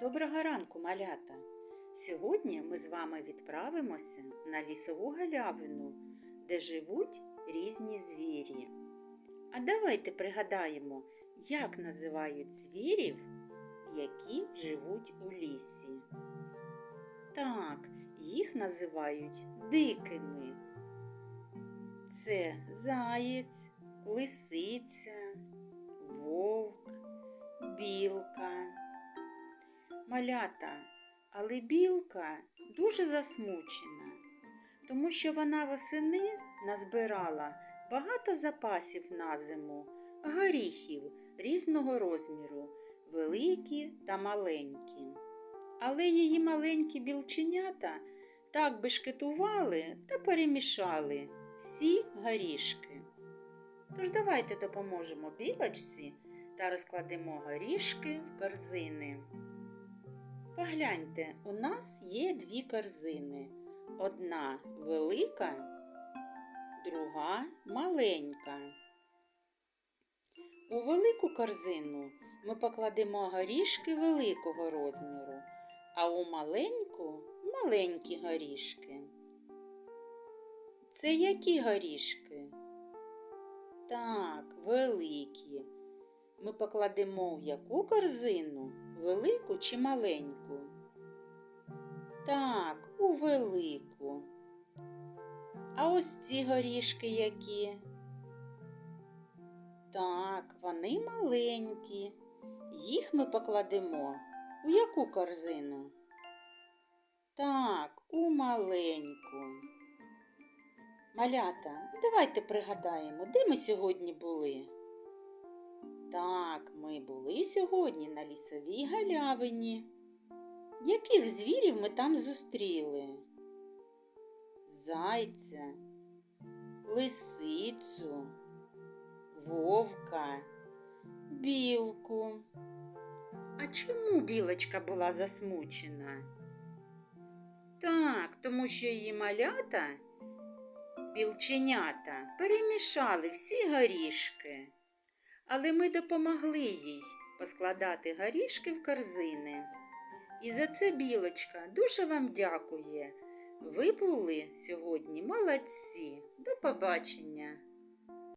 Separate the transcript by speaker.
Speaker 1: Доброго ранку, малята! Сьогодні ми з вами відправимося на лісову галявину, де живуть різні звірі. А давайте пригадаємо, як називають звірів, які живуть у лісі. Так, їх називають дикими. Це заєць, лисиця, вовк, білка. Малята, але білка дуже засмучена, тому що вона восени назбирала багато запасів на зиму, горіхів різного розміру, великі та маленькі. Але її маленькі білченята так бешкетували та перемішали всі горішки. Тож давайте допоможемо білочці та розкладемо горішки в корзини. Погляньте, у нас є дві корзини. Одна велика, друга маленька. У велику корзину ми покладемо горішки великого розміру, а у маленьку маленькі горішки. Це які горішки? Так, великі. Ми покладемо в яку корзину? Велику чи маленьку? Так, у велику. А ось ці горішки які? Так, вони маленькі. Їх ми покладемо у яку корзину? Так, у маленьку. Малята, давайте пригадаємо, де ми сьогодні були. Так, ми були сьогодні на лісовій галявині. Яких звірів ми там зустріли? Зайця, лисицю, вовка, білку. А чому білочка була засмучена? Так, тому що її малята, білченята, перемішали всі горішки але ми допомогли їй поскладати горішки в корзини. І за це білочка дуже вам дякує. Ви були сьогодні молодці. До побачення!